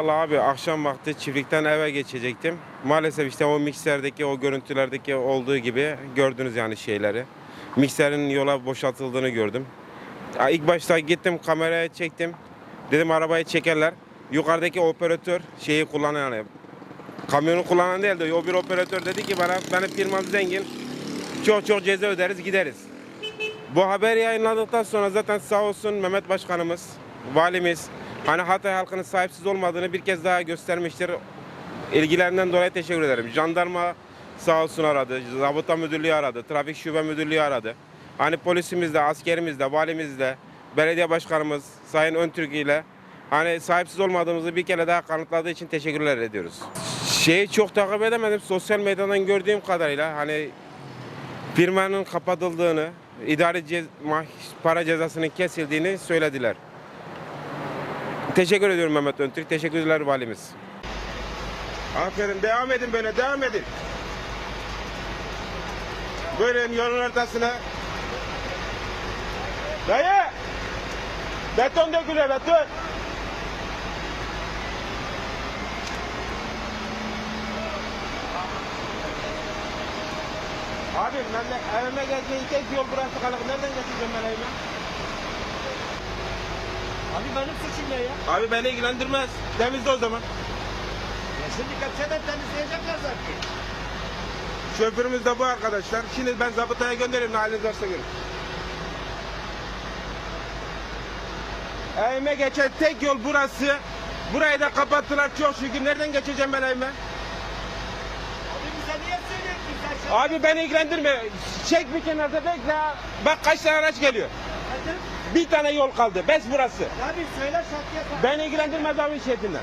Vallahi abi akşam vakti çiftlikten eve geçecektim. Maalesef işte o mikserdeki o görüntülerdeki olduğu gibi gördünüz yani şeyleri. Mikserin yola boşaltıldığını gördüm. Ya İlk başta gittim kameraya çektim. Dedim arabayı çekerler. Yukarıdaki operatör şeyi kullanan yani kamyonu kullanan değil de o bir operatör dedi ki bana benim firmam zengin. Çok çok ceza öderiz gideriz. Bu haber yayınladıktan sonra zaten sağ olsun Mehmet Başkanımız, valimiz hani Hatay halkının sahipsiz olmadığını bir kez daha göstermiştir. İlgilerinden dolayı teşekkür ederim. Jandarma sağ olsun aradı, zabıta müdürlüğü aradı, trafik şube müdürlüğü aradı. Hani polisimiz de, askerimiz de, valimiz de, belediye başkanımız Sayın Öntürk ile hani sahipsiz olmadığımızı bir kere daha kanıtladığı için teşekkürler ediyoruz. Şeyi çok takip edemedim. Sosyal medyadan gördüğüm kadarıyla hani firmanın kapatıldığını, idari cez- para cezasının kesildiğini söylediler. Teşekkür ediyorum Mehmet Öntürk. Teşekkürler valimiz. Aferin devam edin böyle devam edin. Buyurun yolun ortasına. Dayı! Beton dökülüyor beton. Abi ben de evime geleceğim tek yol burası kalıp nereden geçeceğim ben evime? Abi benim suçum ne ya? Abi beni ilgilendirmez. Temizle o zaman. Ya şimdi kapseden temizleyecekler zaten. Şoförümüz de bu arkadaşlar. Şimdi ben zabıtaya göndereyim ne haliniz varsa görün. Evime geçen tek yol burası. Burayı da kapattılar çok şükür. Nereden geçeceğim ben evime? Abi bize niye söylüyorsun sen? Abi beni ilgilendirme. Çek bir kenarda bekle. Bak kaç tane araç geliyor. Efendim? Bir tane yol kaldı. Bes burası. Ya bir söyle şarkıya. Beni ilgilendirmez abi şehrinden.